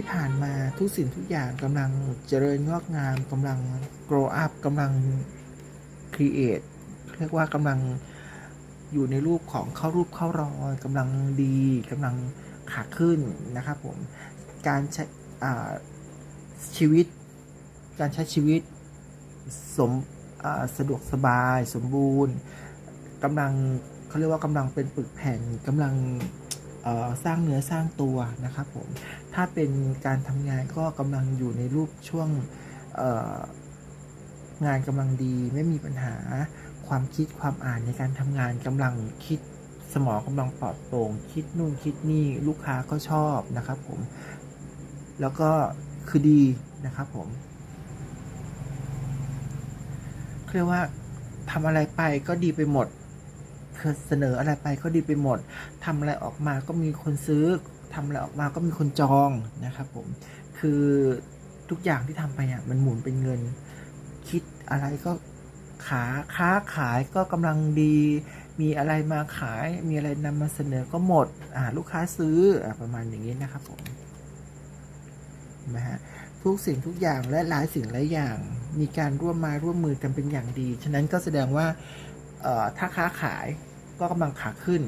ที่ผ่านมาทุกสิ่งทุกอย่างกำลังเจริญงอกงามกำลัง grow up กำลัง create เรียกว่ากำลังอยู่ในรูปของเข้ารูปเข้ารอยกำลังดีกำลังขาขึ้นนะครับผมการใช้ชีวิต การใช้ชีวิตสมสะดวกสบายสมบูรณ์กำลังเขาเรียกว่ากำลังเป็นปึกแผ่นกำลัง สร้างเนื้อสร้างตัวนะครับผมถ้าเป็นการทำงานก็กำลังอยู่ในรูปช่วงงานกำลังดีไม่มีปัญหาความคิดความอ่านในการทำงานกำลังคิดสมองกำลังปลอดโปร่งคิดนู่นคิดนี่ลูกค้าก็ชอบนะครับผม แล้วก็คือดีนะครับผมเรียกว่าทำอะไรไปก็ดีไปหมด คือเสนออะไรไปก็ดีไปหมดทำอะไรออกมาก็มีคนซื้อทำอะไรออกมาก็มีคนจองนะครับผมคือทุกอย่างที่ทำไปอะมันหมุนเป็นเงิน คิดอะไรก็ขาค้าขายก็กำลังดี มีอะไรมาขาย มีอะไรนำมาเสนอก็หมดอ่าลูกค้าซื้ออประมาณอย่างนี้นะครับผมนไหมฮะทุกสิ่งทุกอย่างและหลายสิ่งหลายอย่าง มีการร่วมมาร่วมมือกันเป็นอย่างดี ฉะนั้นก็แสดงว่า ถ้าค้าขายก็กำลังขาขึ้น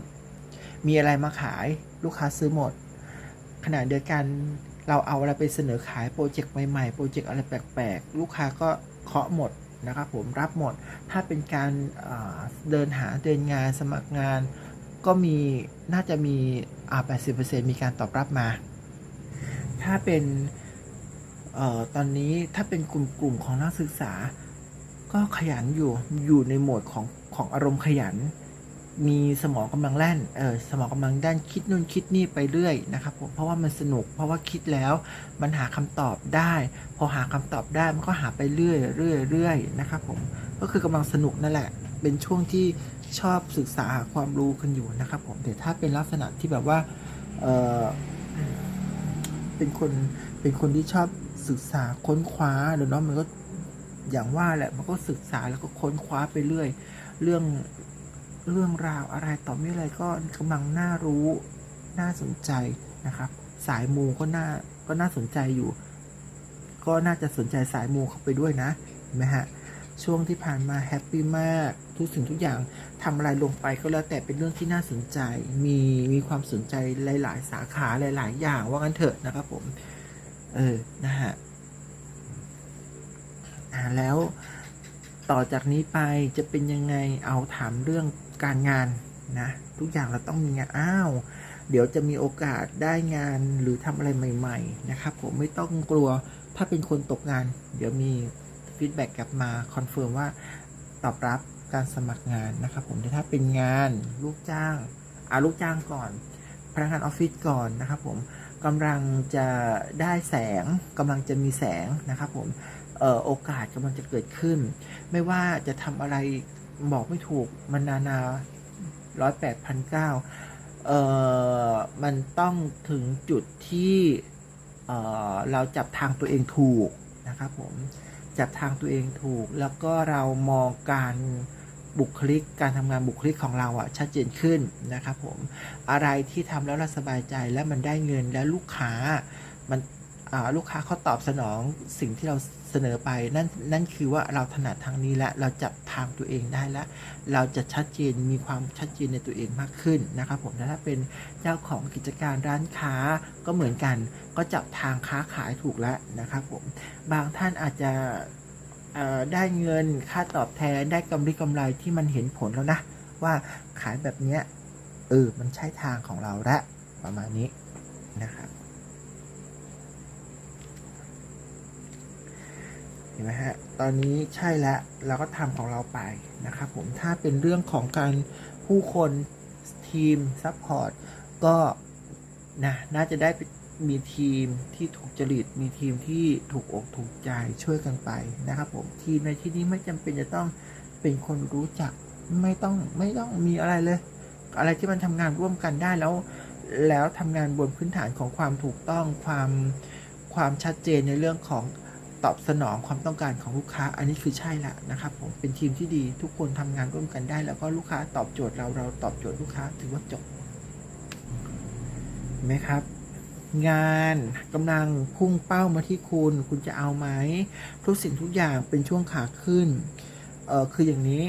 มีอะไรมาขายลูกค้าซื้อหมด ขณะเดียวกันเราเอาอะไรไปเสนอขายโปรเจกต์ใหม่ๆ โปรเจกต์อะไรแปลกๆ ลูกค้าก็เคาะหมดนะครับผมรับหมด ถ้าเป็นการเดินหาเดินงานสมัครงาน ก็มีน่าจะมีอ80%มีการตอบรับมา ถ้าเป็นออตอนนี้ถ้าเป็นกลุ่มกลุ่มของนักศึกษา ก็ขยันอยู่อยู่ในโหมดของ ของอารมณ์ขยัน มีสมองกำลังแล่นเออสมองกำลังด้านคิดนู่นคิดนี่ไปเรื่อยนะครับผมเพราะว่ามันสนุก เพราะว่าคิดแล้วมันหาคำตอบได้ พอหาคำตอบได้มันก็หาไปเรื่อยเรื่อยเรื่อยนะครับผมก็คือกำลังสนุกนั่นแหละ เป็นช่วงที่ชอบศึกษาหาความรู้กันอยู่นะครับผมแต่ถ้าเป็นลักษณะที่แบบว่าเออเป็นคนเป็นคนที่ชอบศึกษาค้นคว้าเดี๋ยวเนาะมันก็อย่างว่าแหละมันก็ศึกษาแล้วก็ค้นคว้าไปเรื่อย เรื่องเรื่องราวอะไรต่อไม่อะไรก็กำลังน่ารู้น่าสนใจนะครับ สายมูก็น่าก็น่าสนใจอยู่ ก็น่าจะสนใจสายมูเข้าไปด้วยนะเห็นไหมฮะช่วงที่ผ่านมาแฮปปี้มากทุกสิ่งทุกอย่างทำอะไรลงไปก็แล้วแต่เป็นเรื่องที่น่าสนใจ มีมีความสนใจหลาย ๆ สาขาหลาย ๆ อย่างว่างั้นเถอะนะครับผม เออนะฮะอ่าแล้ว ต่อจากนี้ไปจะเป็นยังไงเอาถามเรื่องการงานนะ ทุกอย่างเราต้องมีงานอ้าว เดี๋ยวจะมีโอกาสได้งานหรือทำอะไรใหม่ ๆ นะครับ ผมไม่ต้องกลัวถ้าเป็นคนตกงาน เดี๋ยวมีฟีดแบ็กกลับมาคอนเฟิร์มว่าตอบรับการสมัครงานนะครับ ผมแต่ถ้าเป็นงานลูกจ้างอาลูกจ้างก่อน พนักงานออฟฟิศก่อนนะครับ ผมกำลังจะได้แสงกำลังจะมีแสงนะครับ ผม โอกาสกำลังจะเกิดขึ้น ไม่ว่าจะทำอะไรบอกไม่ถูกมันนานาร้อยแปดพันเก้าเอ่อมันต้องถึงจุดที่เอ่อเราจับทางตัวเองถูกนะครับผมจับทางตัวเองถูก แล้วก็เรามองการบุคลิกการทำงานบุคลิกของเราอะชัดเจนขึ้นนะครับผมอะไรที่ทำแล้วเราสบายใจและมันได้เงินและลูกค้ามันอ่า ลูกค้าเขาตอบสนองสิ่งที่เราเสนอไปนั่นนั่นคือว่าเราถนัดทางนี้และเราจับทางตัวเองได้แล้วเราจะชัดเจนมีความชัดเจนในตัวเองมากขึ้นนะครับผมถ้าเป็นเจ้าของกิจการร้านค้าก็เหมือนกัน ก็จับทางค้าขายถูกแล้วนะครับผมบางท่านอาจจะได้เงินค่าตอบแทนได้กำไรกำไรที่มันเห็นผลแล้วนะ ว่าขายแบบเนี้ยเออมันใช่ทางของเราละประมาณนี้นะครับ เห็นไหมฮะ ตอนนี้ใช่แล้วเราก็ทำของเราไปนะครับผม ถ้าเป็นเรื่องของการผู้คนทีมซัพพอร์ตก็นะน่าจะได้มีทีมที่ถูกจริต มีทีมที่ถูกอกถูกใจช่วยกันไปนะครับผม ทีมในที่นี้ไม่จำเป็นจะต้องเป็นคนรู้จักไม่ต้องไม่ต้องมีอะไรเลย อะไรที่มันทำงานร่วมกันได้แล้ว แล้วทำงานบนพื้นฐานของความถูกต้องความความชัดเจนในเรื่องของ ตอบสนองความต้องการของลูกค้า อันนี้คือใช่ละนะครับผมเป็นทีมที่ดีทุกคนทำงานร่วมกันได้ แล้วก็ลูกค้าตอบโจทย์เราเราตอบโจทย์ลูกค้าถือว่าจบไหมครับ งานกำลังพุ่งเป้ามาที่คุณ คุณจะเอาไหมทุกสิ่งทุกอย่างเป็นช่วงขาขึ้นเออคืออย่างนี้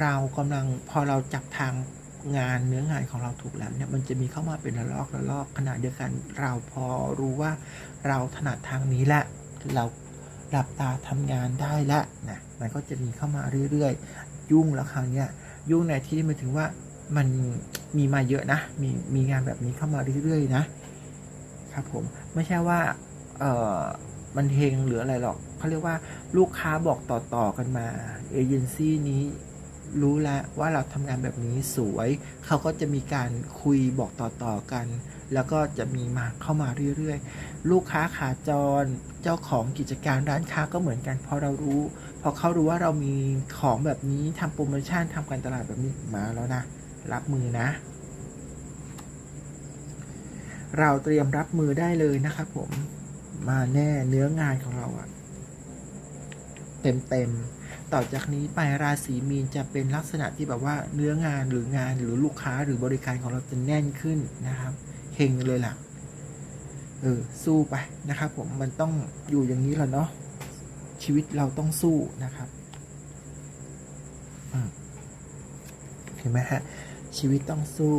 เรากำลังพอเราจับทางงานเนื้องานของเราถูกแล้วเนี่ยมันจะมีเข้ามาเป็นระลอกระลอกขณะเดียวกัน เราพอรู้ว่าเราถนัดทางนี้แหละเรา หลับตาทำงานได้ละนะมันก็จะมีเข้ามาเรื่อยๆ ยุ่งแล้วครั้งเนี้ยยุ่งในที่หมายถึงว่ามันมีมาเยอะนะ มีมีงานแบบนี้เข้ามาเรื่อยๆนะครับผมไม่ใช่ว่าเออมันเฮงหรืออะไรหรอกเขาเรียกว่าลูกค้าบอกต่อๆกันมาเอเจนซี่นี้รู้แล้วว่าเราทำงานแบบนี้สวย เขาก็จะมีการคุยบอกต่อๆกัน แล้วก็จะมีมาเข้ามาเรื่อยๆ ลูกค้าขาจร เจ้าของกิจการร้านค้าก็เหมือนกันพอเรารู้ พอเขารู้ว่าเรามีของแบบนี้ทำโปรโมชั่นทำการตลาดแบบนี้มาแล้วนะ รับมือนะ เราเตรียมรับมือได้เลยนะครับผมมาแน่เนื้องานของเราอะเต็มเต็มๆต่อจากนี้ไปราศีมีนจะเป็นลักษณะที่แบบว่าเนื้องานหรืองานหรือลูกค้าหรือบริการของเราจะแน่นขึ้นนะครับ เฮงเลยล่ะ เออ สู้ไปนะครับผมมันต้องอยู่อย่างนี้แหละเนาะชีวิตเราต้องสู้นะครับเห็นไหมฮะ ชีวิตต้องสู้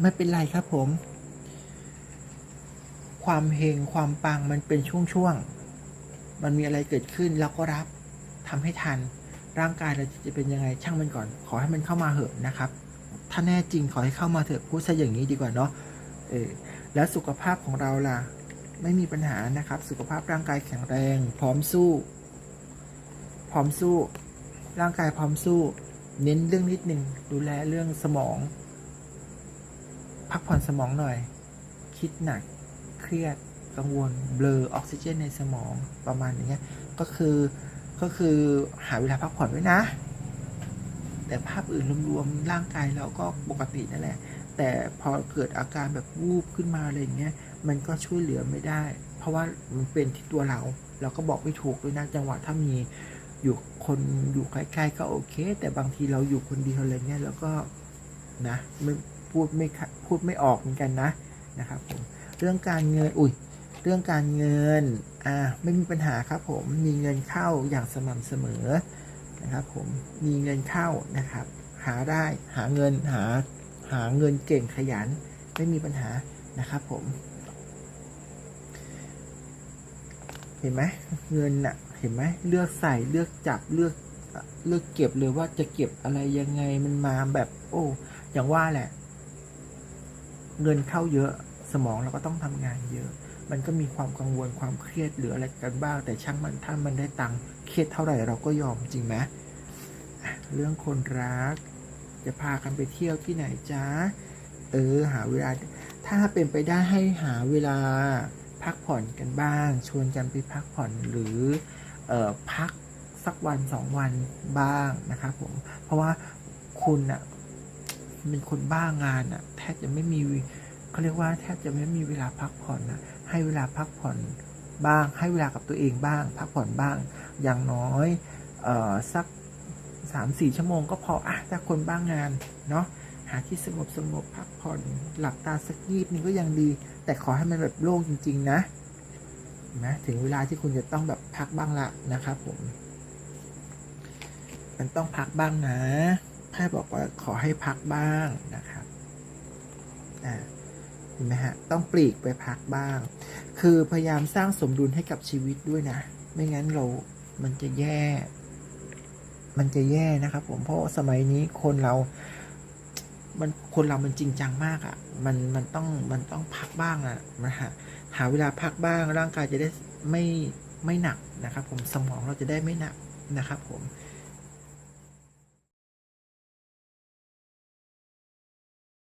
ไม่เป็นไรครับผม ความเฮงความปังมันเป็นช่วงๆมันมีอะไรเกิดขึ้นเราก็รับทำให้ทันร่างกายเราจะเป็นยังไงช่างมันก่อน ขอให้มันเข้ามาเหอะนะครับ ถ้าแน่จริงขอให้เข้ามาเถอะพูดซะอย่างนี้ดีกว่าเนาะเออแล้วสุขภาพของเราล่ะ ไม่มีปัญหานะครับ สุขภาพร่างกายแข็งแรง พร้อมสู้ พร้อมสู้ ร่างกายพร้อมสู้ เน้นเรื่องนิดหนึ่งดูแลเรื่องสมอง พักผ่อนสมองหน่อย คิดหนัก เครียดกังวลเบลอออกซิเจนในสมองประมาณอย่างเงี้ยก็คือก็คือหาเวลาพักผ่อนด้วยนะ แต่ภาพอื่นรวมๆร่างกายเราก็ปกตินั่นแหละ แต่พอเกิดอาการแบบวูบขึ้นมาอะไรอย่างเงี้ยมันก็ช่วยเหลือไม่ได้ เพราะว่ามันเป็นที่ตัวเรา เราก็บอกไม่ถูกด้วยนะจังหวะถ้ามีอยู่คนอยู่ใกล้ๆก็โอเค แต่บางทีเราอยู่คนเดียวอะไรเงี้ยแล้วก็นะไม่พูดไม่พูดไม่ออกเหมือนกันนะนะครับผมเรื่องการเงินอุ้ยเรื่องการเงินอ่าไม่มีปัญหาครับผมมีเงินเข้าอย่างสม่ำเสมอ นะครับผมมีเงินเข้านะครับ หาได้หาเงินหาหาเงินเก่งขยันไม่มีปัญหานะครับผมเห็นไหมเงินน่ะเห็นไหมเลือกใส่เลือกจับเลือกเลือกเก็บเลยว่าจะเก็บอะไรยังไงมันมาแบบ โอ้อย่างว่าแหละ เงินเข้าเยอะสมองเราก็ต้องทำงานเยอะ มันก็มีความกังวลความเครียดหรืออะไรกันบ้าง แต่ช่างมันถ้ามันได้ตังค์เครียดเท่าไหร่เราก็ยอมจริงไหมเรื่องคนรัก จะพากันไปเที่ยวที่ไหนจ้าเออหาเวลา ถ้าเป็นไปได้ให้หาเวลาพักผ่อนกันบ้าง ชวนกันไปพักผ่อนหรือเออพักสักวันสองวันบ้างนะครับผม เพราะว่าคุณอะเป็นคนบ้างานอะแทบจะไม่มีเขาเรียกว่าแทบจะไม่มีเวลาพักผ่อนนะ ให้เวลาพักผ่อนบ้าง ให้เวลากับตัวเองบ้าง พักผ่อนบ้าง อย่างน้อยออสักสามสี่ชั่วโมงก็พออะถ้าคนบ้างงานเนาะหาที่สงบสงบพักผ่อนหลับตาสักยีบนึงก็ยังดี แต่ขอให้มันแบบโล่งจริง ๆ นะนะถึงเวลาที่คุณจะต้องแบบพักบ้างละนะครับผม มันต้องพักบ้างนะไพ่บอกว่าขอให้พักบ้างนะครับอ่า เห็นไหมฮะ ต้องปลีกไปพักบ้าง คือพยายามสร้างสมดุลให้กับชีวิตด้วยนะ ไม่งั้นเรา มันจะแย่ มันจะแย่นะครับผม เพราะสมัยนี้คนเรา มันคนเรามันจริงจังมากอะ่ะ มัน มันต้อง มันต้องพักบ้างอะนะฮะ หาเวลาพักบ้าง ร่างกายจะได้ไม่ ไม่หนักนะครับผม สมองเราจะได้ไม่หนักนะครับผม